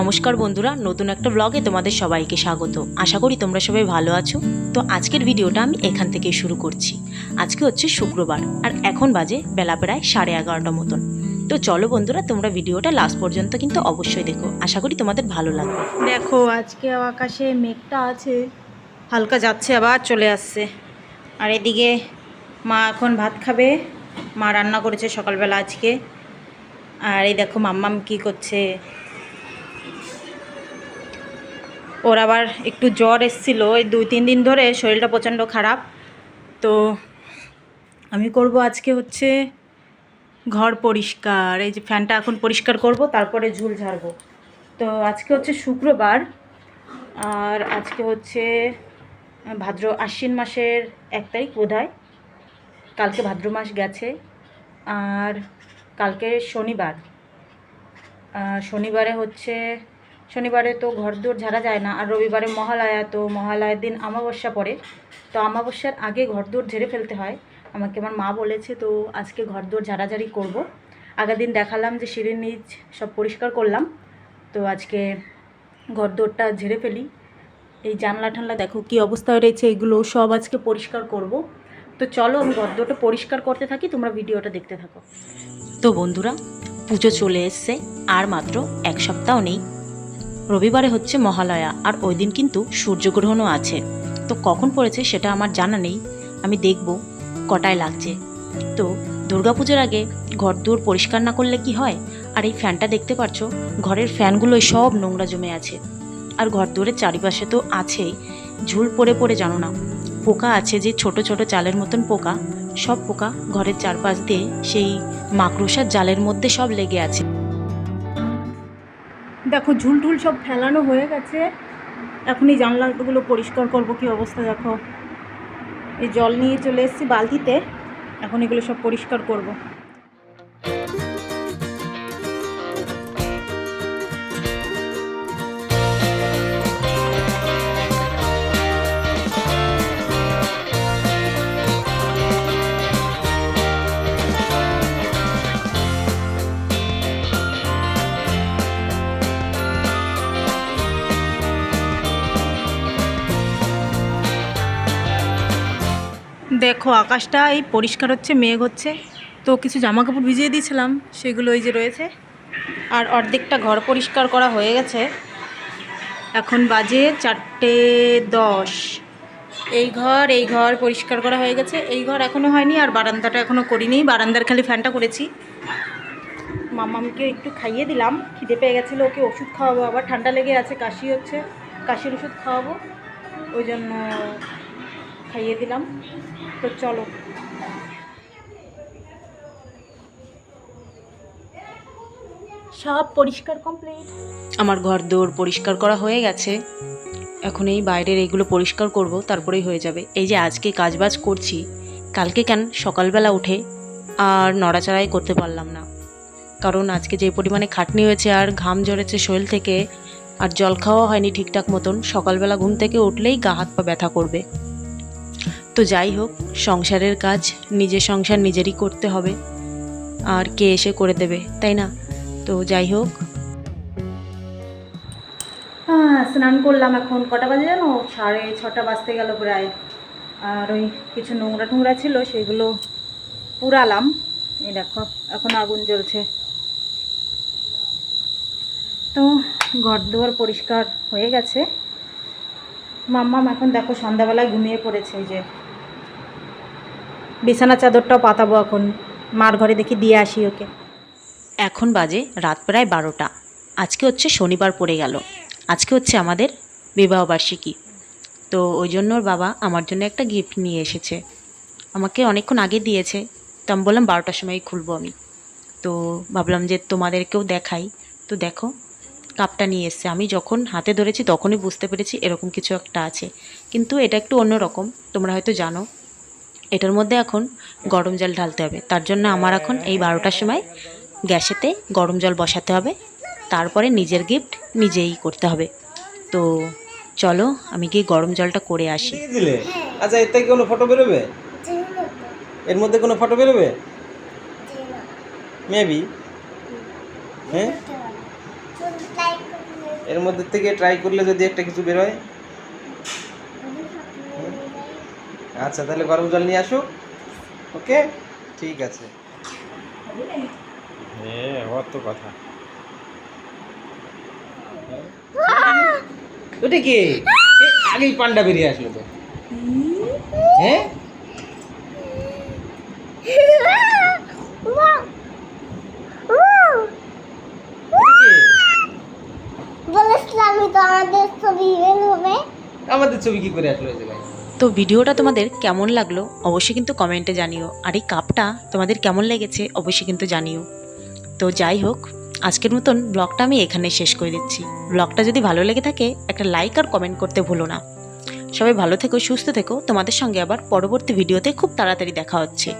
নমস্কার বন্ধুরা, নতুন একটা ব্লগে তোমাদের সবাইকে স্বাগত। আশা করি তোমরা সবাই ভালো আছো। তো আজকের ভিডিওটা আমি এখান থেকে শুরু করছি। আজকে হচ্ছে শুক্রবার, আর এখন বাজে বেলা প্রায় সাড়ে এগারোটা মতন। তো চলো বন্ধুরা, তোমরা ভিডিওটা লাস্ট পর্যন্ত কিন্তু অবশ্যই দেখো। আশা করি তোমাদের ভালো লাগবে। দেখো, আজকে আকাশে মেঘটা আছে। হালকা যাচ্ছে, আবার চলে আসছে। আর এদিকে মা এখন ভাত খাবে। মা রান্না করেছে সকালবেলা আজকে। আর এই দেখো, মাম্মাম কি করছে। ওর আবার একটু জ্বর এসছিল। ওই দুই, তিন দিন ধরে শরীরটা প্রচণ্ড খারাপ। তো আমি করব আজকে হচ্ছে ঘর পরিষ্কার। এই যে ফ্যানটা এখন পরিষ্কার করব, তারপরে ঝুল ঝাড়বো। তো আজকে হচ্ছে শুক্রবার, আর আজকে হচ্ছে ভাদ্র আশ্বিন মাসের এক তারিখ বোধ কালকে ভাদ্র মাস গেছে, আর কালকে শনিবার। শনিবারে হচ্ছে শনিবারে তো ঘরদোর ঝাড়া যায় না, আর রবিবারে মহালয়া, তো মহালয়ার দিন অমাবস্যা পড়ে। তো অমাবস্যার আগে ঘরদোর ঝেড়ে ফেলতে হয়। আমাকে আমার মা বলেছে, তো আজকে ঘর ঘরদোর ঝাড়াঝাড়ি করব। আগের দিন দেখালাম যে সিঁড়ির নিচ সব পরিষ্কার করলাম। তো আজকে ঘর ঘরদোরটা ঝেড়ে ফেলি। এই জানলা টানলা দেখো কি অবস্থায় রয়েছে, এগুলো সব আজকে পরিষ্কার করব। তো চলো আমি ঘরদোরটা পরিষ্কার করতে থাকি, তোমরা ভিডিওটা দেখতে থাকো। তো বন্ধুরা, পুজো চলে এসছে, আর মাত্র এক সপ্তাহ নেই। রবিবারে হচ্ছে মহালয়া, আর ওই দিন কিন্তু সূর্যগ্রহণও আছে। তো কখন পড়েছে সেটা আমার জানা নেই, আমি দেখব কটায় লাগছে। তো দুর্গাপুজোর আগে ঘর দূর পরিষ্কার না করলে কি হয়? আর এই ফ্যানটা দেখতে পাচ্ছ ঘরের ফ্যানগুলোই সব নোংরা জমে আছে। আর ঘর দূরের চারিপাশে তো আছেই, ঝুল পড়ে পড়ে জানো না। পোকা আছে যে ছোট ছোট চালের মতন পোকা, সব পোকা ঘরের চারপাশ দিয়ে সেই মাকড়সার জালের মধ্যে সব লেগে আছে। দেখো ঝুল টুল সব ফেলানো হয়ে গেছে। এখন এই জানলাগুলো পরিষ্কার করব, কি অবস্থা দেখো। এই জল নিয়ে চলে এসেছি বালতিতে। এখন এগুলো সব পরিষ্কার করব। দেখো, আকাশটা এই পরিষ্কার হচ্ছে, মেঘ হচ্ছে। তো কিছু জামা কাপড় ভিজিয়ে দিয়েছিলাম, সেগুলো ওই যে রয়েছে। আর অর্ধেকটা ঘর পরিষ্কার করা হয়ে গেছে। এখন বাজে চারটে দশ। এই ঘর এই ঘর পরিষ্কার করা হয়ে গেছে। এই ঘর এখনও হয়নি, আর বারান্দাটা এখনও করিনি। বারান্দার খালি ফ্যানটা করেছি। মামামকে একটু খাইয়ে দিলাম। খিদে পেয়ে গেছিল, ওকে ওষুধ খাওয়াবো। আবার ঠান্ডা লেগে আছে, কাশি হচ্ছে। কাশির ওষুধ খাওয়াবো। ওই জন্য খাইয়ে দিলাম। তো চলো। সব পরিষ্কার কমপ্লিট আমার ঘর দৌড় পরিষ্কার করা হয়ে গেছে। এখন এই বাইরের এইগুলো পরিষ্কার করব তারপরেই হয়ে যাবে। এই যে আজকে কাজবাজ করছি কালকে কেন? সকালবেলা উঠে আর নড়াচড়াই করতে পারলাম না। কারণ আজকে যে পরিমাণে খাটনি হয়েছে আর ঘাম ঝরেছে শরীর থেকে আর জল খাওয়া হয়নি ঠিকঠাক মতন সকালবেলা ঘুম থেকে উঠলেই গা হাত পা ব্যথা করবে। তো যাই হোক, সংসারের কাজ নিজের সংসার নিজেরই করতে হবে। আর কে এসে করে দেবে, তাই না? তো যাই হোক। স্নান করলাম এখন। কটা বাজে জানো? সাড়ে ছটা বাজতে গেল প্রায়। আর ওই কিছু নোংরা টোংরা ছিল, সেগুলো পুরালাম। এই দেখো, এখন আগুন জ্বলছে। তো ঘর দুয়ার পরিষ্কার হয়ে গেছে। মাম্মাম এখন দেখো সন্ধ্যাবেলায় ঘুমিয়ে পড়েছে যে বিছানা চাদরটাও পাতাবো এখন। মার ঘরে দেখি দিয়ে আসি ওকে। এখন বাজে রাত প্রায় বারোটা। আজকে হচ্ছে শনিবার পড়ে গেল। আজকে হচ্ছে আমাদের বিবাহবার্ষিকী। তো ওই জন্য ওর বাবা আমার জন্য একটা গিফট নিয়ে এসেছে। আমাকে অনেকক্ষণ আগে দিয়েছে। তো আমি বললাম বারোটার সময় খুলবো আমি। তো ভাবলাম যে তোমাদেরকেও দেখাই। তো দেখো, কাপটা নিয়ে এসছে। আমি যখন হাতে ধরেছি তখনই বুঝতে পেরেছি এরকম কিছু একটা আছে। কিন্তু এটা একটু অন্যরকম। তোমরা হয়তো জানো। এটার মধ্যে এখন গরম জল ঢালতে হবে। তার জন্য আমার এখন এই বারোটার সময় গ্যাসেতে গরম জল বসাতে হবে। তারপরে নিজের গিফট নিজেই করতে হবে। তো চলো আমি গিয়ে গরম জলটা করে আসি। আচ্ছা এর থেকে কোনো ফটো বেরোবে? এর মধ্যে কোনো ফটো বেরোবে? মেবি হ্যাঁ? এর মধ্যে থেকে ট্রাই করলে যদি একটা কিছু বের হয় আচ্ছা তাহলে গরম জল নিয়ে আসো। ওকে? ঠিক আছে। হ্যাঁ অত কথা। ওটা কি? আগেই পান্ডা বেরিয়ে আসলো তো। হ্যাঁ? ওটা কি? বলেছিলাম আমি তো আমাদের ছবি বের আমাদের ছবি কি করে আসলো এই জায়গায়? তো ভিডিওটা তোমাদের কেমন লাগল অবশ্যই কিন্তু কমেন্টে জানিও। আর এই কাপটা তোমাদের কেমন লেগেছে অবশ্যই কিন্তু জানিও। তো যাই হোক, আজকের মতন ব্লগটা আমি এখানে শেষ করে দিচ্ছি। ব্লগটা যদি ভালো লেগে থাকে, একটা লাইক আর কমেন্ট করতে ভুলো না। সবাই ভালো থেকো, সুস্থ থেকো। তোমাদের সঙ্গে আবার পরবর্তী ভিডিওতে খুব তাড়াতাড়ি দেখা হচ্ছে।